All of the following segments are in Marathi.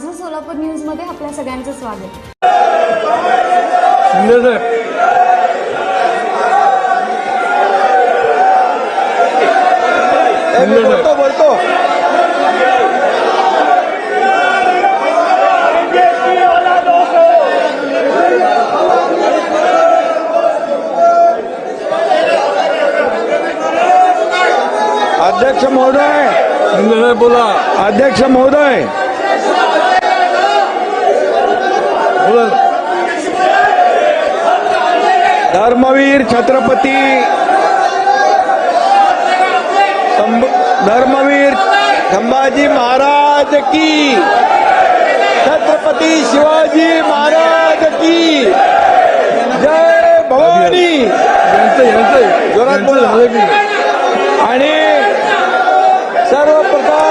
माझं सोलापूर न्यूजमध्ये आपल्या सगळ्यांचं स्वागत. बोलतो बोलतो अध्यक्ष महोदय. बोला. अध्यक्ष महोदय बोला धर्मवीर छत्रपती. धर्मवीर संभाजी महाराज की. छत्रपती शिवाजी महाराज की. जय भवानी. जोरात बोला. आणि सर्वप्रथम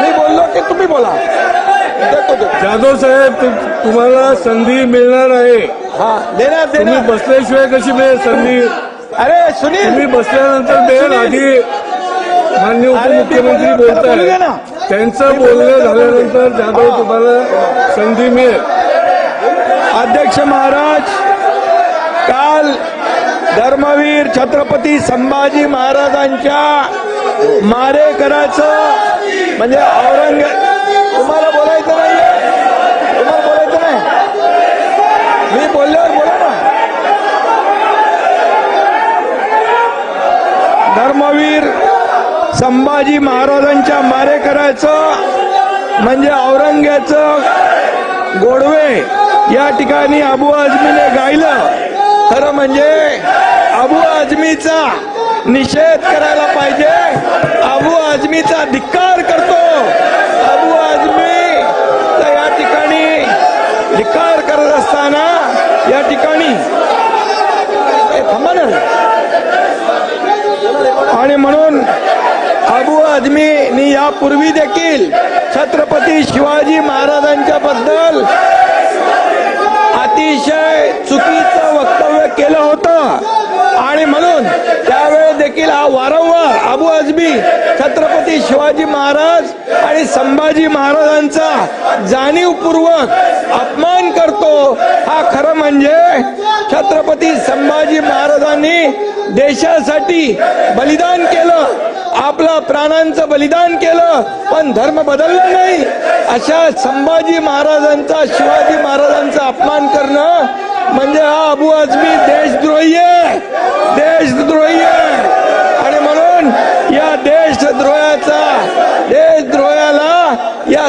मी बोललो की तुम्ही बोला. जाधव साहेब तु- तुम्हाला संधी मिळणार आहे. हा देणार तुम्ही देणार बसल्याशिवाय कशी मिळेल संधी? अरे सुनील. तुम्ही बसल्यानंतर मिळेल आधी मान्य उपमुख्यमंत्री बोलू बोलत दे ना. आहेत त्यांचं बोलणं झाल्यानंतर जाधव तुम्हाला संधी मिळेल. अध्यक्ष महाराज काल धर्मवीर छत्रपती संभाजी महाराजांच्या मारेकराचं म्हणजे औरंग तुम्हाला बोलायचं नाही तुम्हाला बोलायचं नाही? मी बोलल्यावर बोला ना. धर्मवीर संभाजी महाराजांच्या मारेकराचं म्हणजे औरंग्याचं गोडवे या ठिकाणी अबू आझमीने गायलं. खरं म्हणजे अबू आजमीचा निषेध करायला पाहिजे. अबू आजमीचा धिक्कार करतो. अबू आजमी तर या ठिकाणी धिक्कार करत असताना या ठिकाणी आणि म्हणून अबू आजमीनी यापूर्वी देखील छत्रपती शिवाजी महाराजांच्या बद्दल अतिशय चुकीचं वक्तव्य केलं होतं आणि म्हणून त्यावेळी देखील हा वारंवार अबू छत्रपती शिवाजी महाराज आणि संभाजी महाराजांचा जाणीवपूर्वक अपमान करतो. हा खरं म्हणजे छत्रपती संभाजी महाराजांनी देशासाठी बलिदान केलं. आपलं प्राणांचं बलिदान केलं पण धर्म बदलला नाही. अशा संभाजी महाराजांचा शिवाजी महाराजांचा अपमान करणं म्हणजे हा अबू आझमी देशद्रोही आहे देशद्रोही आहे आणि म्हणून या देशद्रोहाचा देशद्रोहाला या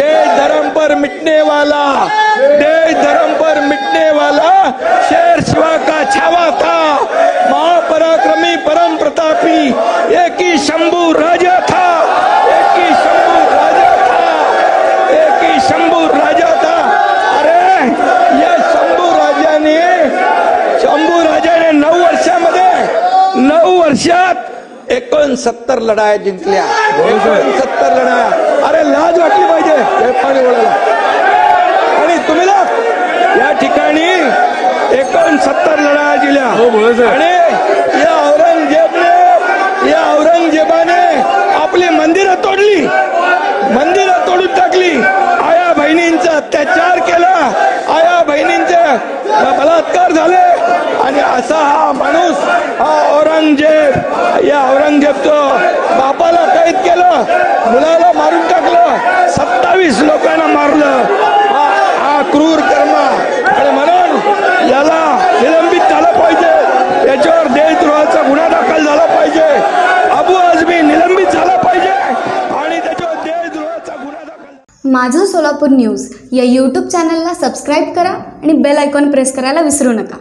देश धर्म पर मिटने वाला देश एकोणसत्तर लढाया जिंकल्या? एकोणसत्तर लढाया? अरे लाज वाटली पाहिजे. पाणी बोलायला आणि तुम्ही या ठिकाणी एकोणसत्तर लढा दिल्या हो. आणि या औरंगजेबने या औरंगजेबाने आपली मंदिरं तोडली मंदिरं तोडून टाकली आया बहिणींचा अत्याचार केला आया बहिणींचे बलात्कार झाले आणि असा हा माणूस हा औरंगजेब या औरंगजेबचं बापाला कैद केलं मुलाला मारून टाकलं. सत्तावीस लोकांना मारलं. हा क्रूर कर्म. आणि म्हणून याला निलंबित झालं पाहिजे. याच्यावर देशद्रोहाचा गुन्हा दाखल झाला पाहिजे. अबू आझमी निलंबित झाला पाहिजे. आणि त्याच्यावर देशद्रोहाचा गुन्हा दाखल माझं सोलापूर न्यूज या यूट्यूब चॅनलला सबस्क्राईब करा आणि बेल आयकॉन प्रेस करायला विसरू नका.